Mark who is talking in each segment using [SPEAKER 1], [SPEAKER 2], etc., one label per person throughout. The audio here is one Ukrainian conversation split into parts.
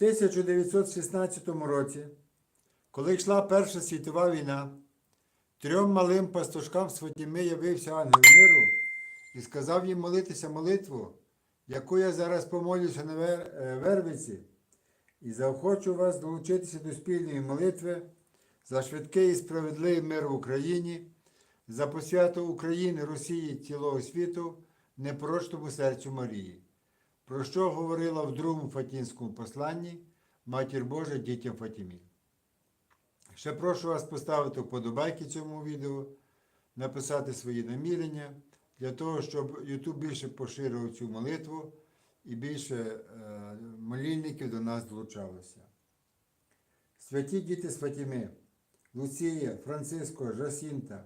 [SPEAKER 1] 1916 році, коли йшла Перша світова війна, трьом малим пастушкам з Фатіми явився ангел миру і сказав їм молитися молитву, яку я зараз помолюся на е, Вервиці, і заохочу вас долучитися до спільної молитви за швидкий і справедливий мир в Україні, за посвяту України, Росії, цілого світу, непорочному серцю Марії про що говорила в другому Фатінському посланні Матір Божа дітям Фатімі. Ще прошу вас поставити вподобайки цьому відео, написати свої намірення для того, щоб YouTube більше поширював цю молитву і більше е, молільників до нас долучалося. Святі діти з Фатіми, Луція, Франциско, Жасінта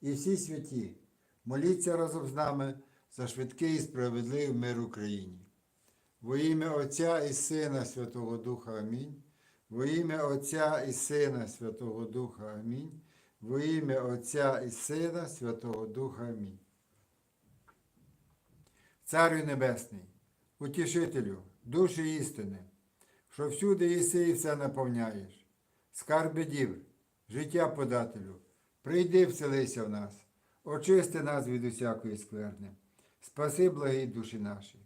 [SPEAKER 1] і всі святі, моліться разом з нами за швидкий і справедливий мир Україні. Во ім'я Отця і Сина Святого Духа Амінь. Во ім'я Отця і Сина Святого Духа Амінь. Во ім'я Отця і Сина Святого Духа Амінь. Царю Небесний, утішителю, душі істини, що всюди єси і все наповняєш, скарби дів, життя подателю, прийди вселися в нас, очисти нас від усякої скверни, спаси благі душі наші.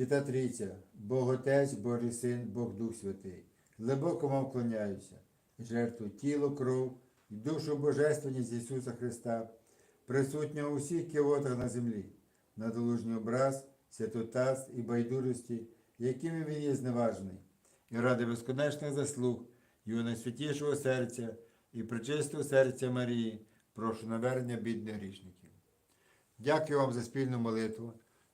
[SPEAKER 1] Свята Трійця, Бог Отець, Божий Син, Бог Дух Святий, глибоко вам вклоняюся, жертву тіло, кров і душу Божественність Ісуса Христа, присутнього у всіх кіотах на землі, на долужній образ, святотаз і байдужості, якими він є зневажений, і ради безконечних заслуг Його найсвятішого серця і причистого серця Марії, прошу навернення бідних грішників. Дякую вам за спільну молитву.